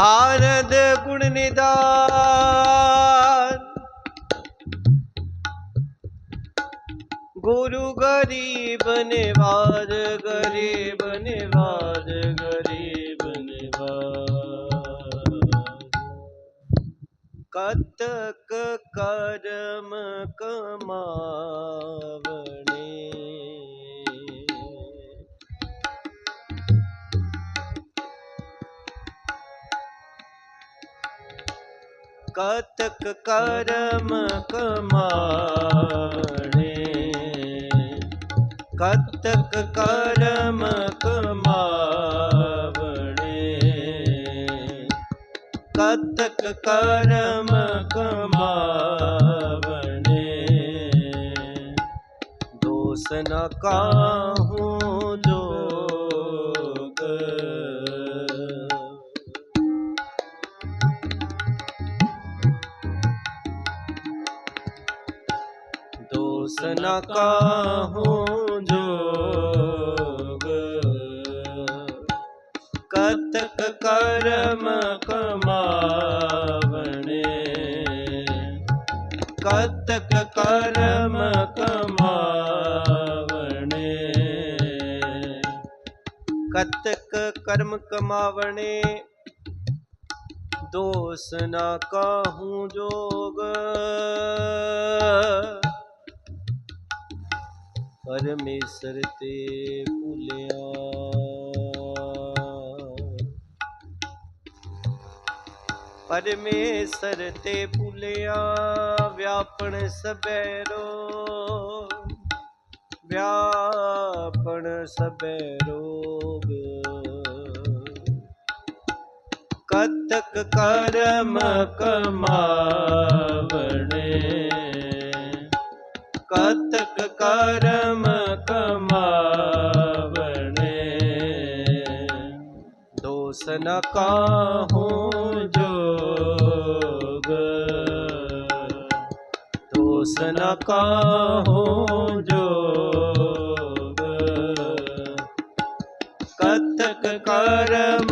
ਆਨੰਦ ਗੁਣ ਨਿਦਾਨ। ਗੁਰੂ ਗਰੀਬ ਨਿਵਾਜ ਗਰੀਬ ਨਿਵਾਜ ਗਰੀਬ ਨਿਵਾਜ। ਕਤਕ ਕਰਮ ਕਮਾਵਣੇ ਕਤਕ ਕਰਮ ਕਮਾਣੇ। ਕਤਕ ਕਰਮ ਕਮਾਵਣੇ। ਕਤਕ ਕਰਮ ਕਮਾਵਣੇ। ਦੋਸ ਨ ਕਾਹੂ ਦੋਸ ਨ ਕਾਹੂ ਜੋਗ। ਕਤਕ ਕਰਮ ਕਮਾਵਣੇ। ਕਤਕ ਕਰਮ ਕਮਾਵਣੇ। ਕਤਕ ਕਰਮ ਕਮਾਵਣੇ। ਦੋਸ ਨਾ ਕਾਹੂ ਜੋਗ। ਪਰਮੇਸ਼ਰ ਤੇ ਭੁਲਿਆ। ਪਰਮੇਸ਼ਰ ਤੇ ਭੁਲਿਆ, ਵਿਆਪਣ ਸਬੈਰੋ ਵਿਆਪਣ ਸਬੈ ਰੋਗ ਕਤਕ ਕਰਮ ਕਮਾਵਣੇ। ਕਤਕ ਕਰਮ ਕਮਾਵਣੇ। ਦੋਸ ਨ ਕਾਹੂ ਜੋਗ। ਦੋਸ ਨ ਕਾਹੂ ਜੋਗ। ਕਤਕ ਕਰਮ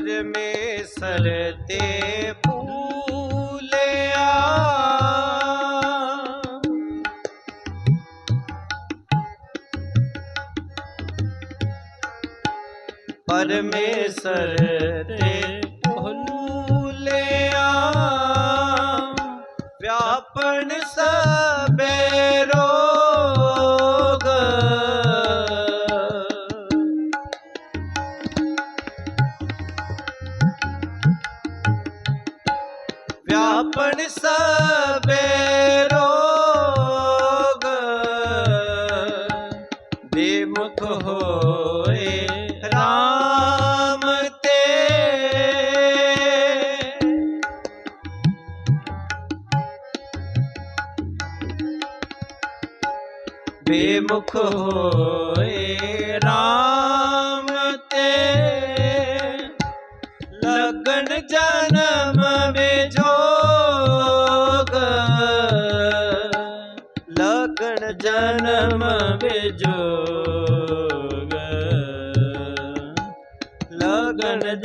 ਪਰਮੇਸ਼ਰ ਤੇ ਭੂਲਿਆ ਪਰਮੇਸ਼ਰ ਤੇ ਭੂਲਿਆ ਵਿਆਪਨ ਸਬੇ ਬੇਮੁਖ ਹੋਏ RAM ਤੇ। ਬੇਮੁਖ ਹੋਏ RAM ਤੇ। ਲਗਨ ਜਨਮ ਵਿਜੋਗ ਲਗਨ ਜਨਮ ਵਿਜੋਗ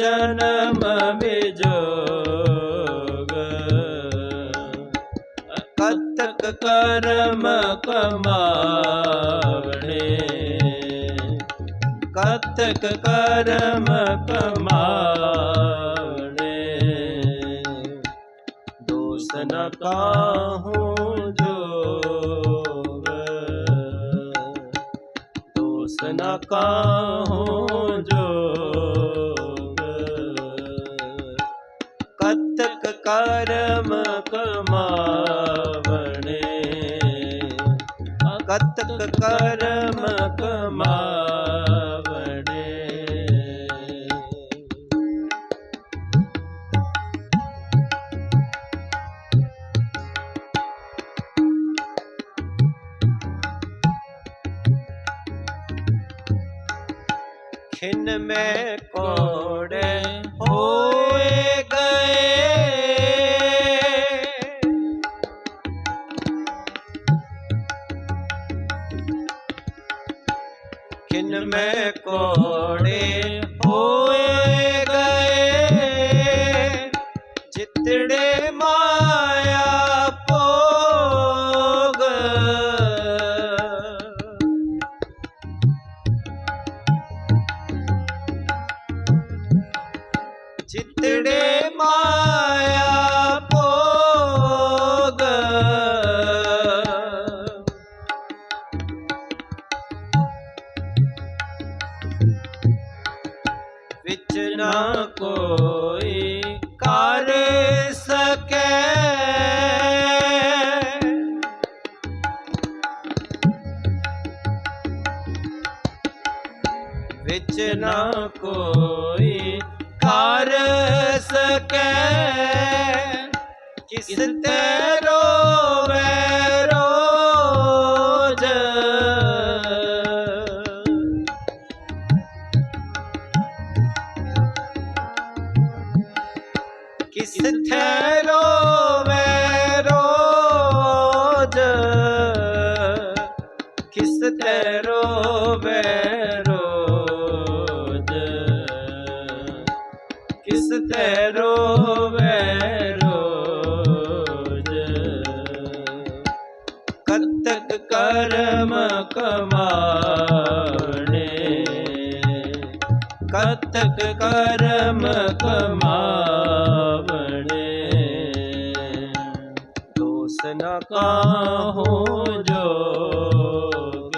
ਜਨਮ ਵਿਜੋਗ ਕਤਕ ਕਰਮ ਕਮਾਵਣੇ ਕਤਕ ਕਰਮ ਕਮਾਵਣੇ ਦੋਸ ਨ ਕਾਹੂ ਜੋਗ ਦੋਸ ਨ ਕਾਹੂ ਕਰਮ ਕਮਾਵੜੇ। ਖਿਨ ਮੈਂ ਖਿਨ ਮੈਂ ਕੋੜੇ ਹੋਏ ਗਏ। ਜਿਤੜੇ ਮਾਇਆ ਕਿਸ ਤੇ ਰੋਵੇ ਰੋਜ। ਕਿਸ ਥੇ ਰੋਵੇ ਰੋਜ। ਕਿਸ ਤੇ ਰੋਵੇ ਰੋਜ। ਕਿਸ ਤੇ ਰੋਵੇ ਕਤਕ ਕਰਮ ਕਮਾਵਣੇ। ਦੋਸ ਨ ਕਾਹੋ ਜੋਗ।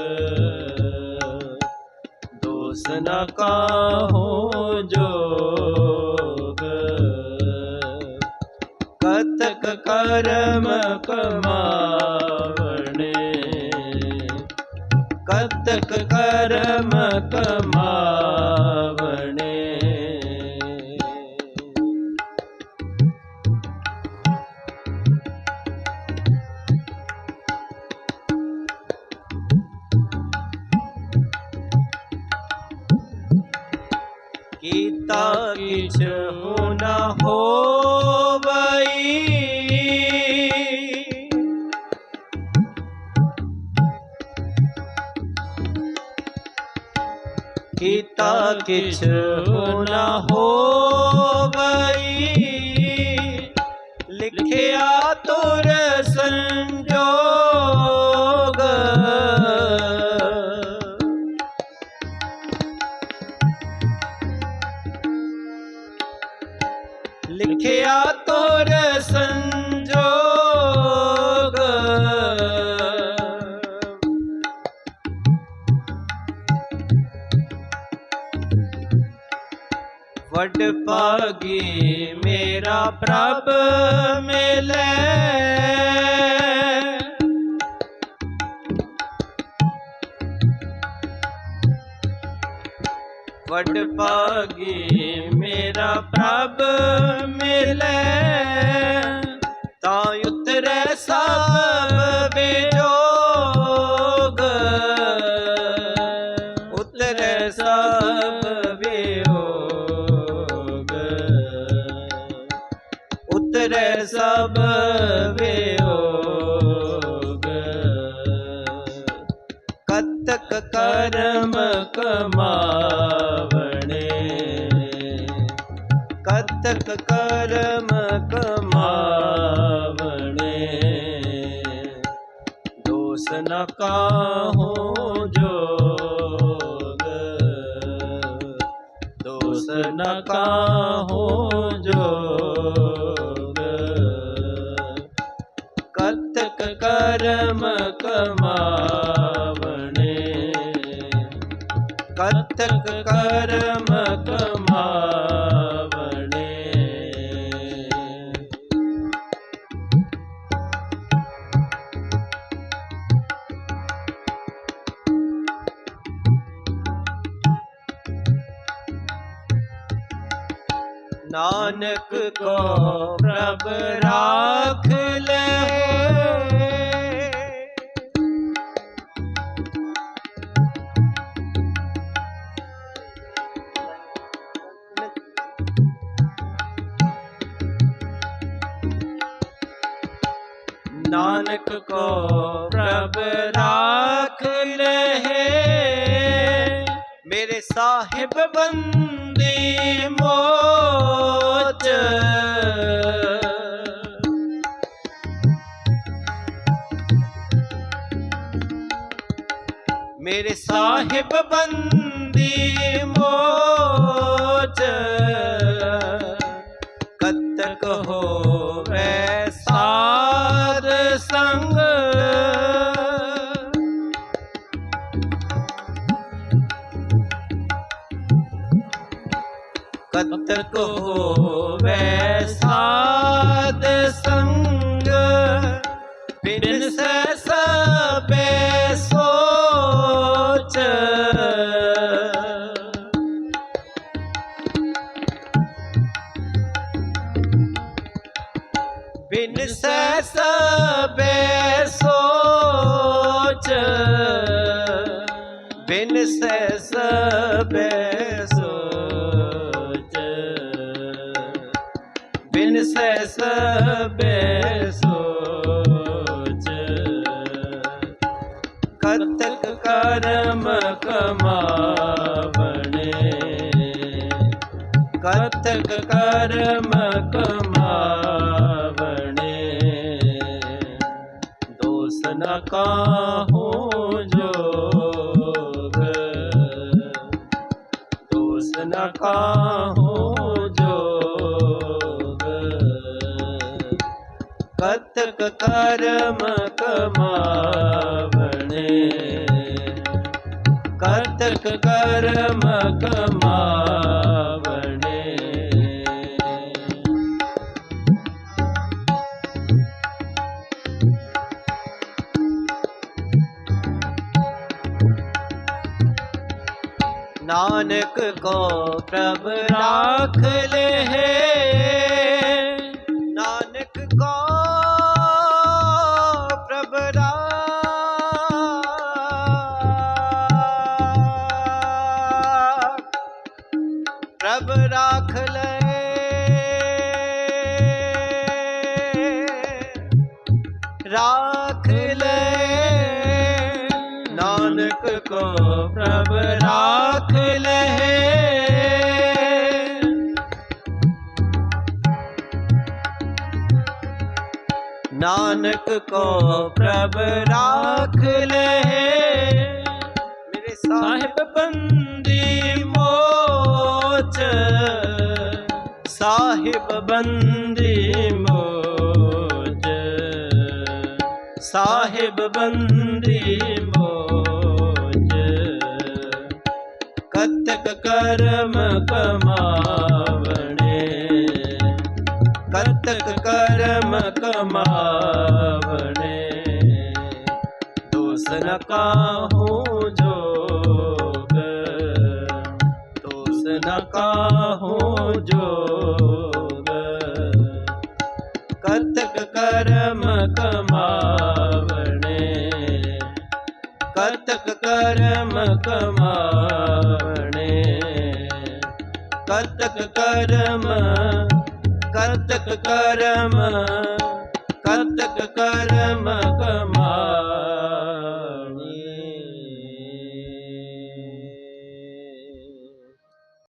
ਦੋਸ ਨ ਕਾਹੋ ਜੋਗ। ਕਤਕ ਕਰਮ ਕਮਾਵਣੇ। ਕਤਕ ਕਰਮ ਕਮਾਵਣੇ ਕੀਤਾ ਕਿਛ ਹੋ ਨਾ ਹੋਵਈ ਕੀਤਾ ਕਿਛ ਨਾ ਹੋਵਈ। ਲਿਖਿਆ ਤੁਰ ਵੱਡ ਭਾਗੀ ਮੇਰਾ ਪ੍ਰਭ ਮਿਲੇ। ਵਡ ਭਾਗੀ ਮੇਰਾ ਪ੍ਰਭ ਮਿਲੇ। ਤਾਂ ਉਤਰੇ ਸਭ ਵਿਜੋਗ। ਉਤਰੇ ਸਭ ਉਤਰੇ ਸਭ ਵਿਯੋਗ ਕਤਕ ਕਰਮ ਕਮਾਵਣੇ। ਕਤਕ ਕਰਮ ਕਮਾਵਣੇ। ਦੋਸ ਨ ਕਾਹੋ ਜੋਗ। ਦੋਸ ਨ ਕਾਹੋ ਜੋਗ। ਨਾਨਕ ਕੋ ਪ੍ਰਭ ਰਾਖ ਲੈ। ਨਾਨਕ ਕੋ ਪ੍ਰਭ ਰਾਖ ਲੈ। ਮੇਰੇ ਸਾਹਿਬ ਬੰਦੇ ਮੋਚ। ਮੇਰੇ ਸਾਹਿਬ ਬੰਦੀ ਮੋਚ। ਸੈ ਸਬੇ ਸੋਚ ਬਿਨ ਸੈ ਸਬੇ ਸੋਚ ਕਤਕ ਕਰਮ ਕਮਾਵਣੇ ਕਤਕ ਕਰਮ ਕਮਾਵਣੇ ਦੋਸ ਨ ਕਤਕ ਕਰਮ ਕਮਾਵਣੇ। ਕਤਕ ਕਰਮ ਕਮਾਵਣੇ। ਨਾਨਕ ਕੋ ਪ੍ਰਭ ਰਾਖ ਲਹੇ ਨਾਨਕ ਕੋ ਨਾਨਕ ਕੋ ਪ੍ਰਭ ਰਾਖ ਲੈ ਨਾਨਕ ਕੋ ਪ੍ਰਭ ਰਾਖ ਲੈ ਮੇਰੇ ਸਾਹਿਬ ਬੰਦੀ ਮੋਚ, ਸਾਹਿਬ ਬੰਦੀ ਮੋਚ, ਸਾਹਿਬ ਬੰਦੀ ਮੋਚ। ਕਰਮ ਕਮਾਵਣੇ। ਕਤਕ ਕਰਮ ਕਮਾਵਣੇ। ਦੋਸ ਨ ਕਾਹੂ ਜੋਗ। ਦੋਸ ਨ ਕਾਹੂ ਜੋਗ। ਕਤਕ ਕਰਮ ਕਮਾਵਣੇ। ਕਤਕ ਕਰਮ ਕਮਾਵਣੇ। ਕਤਕ ਕਰਮ ਕਤਕ ਕਰਮ ਕਤਕ ਕਰਮ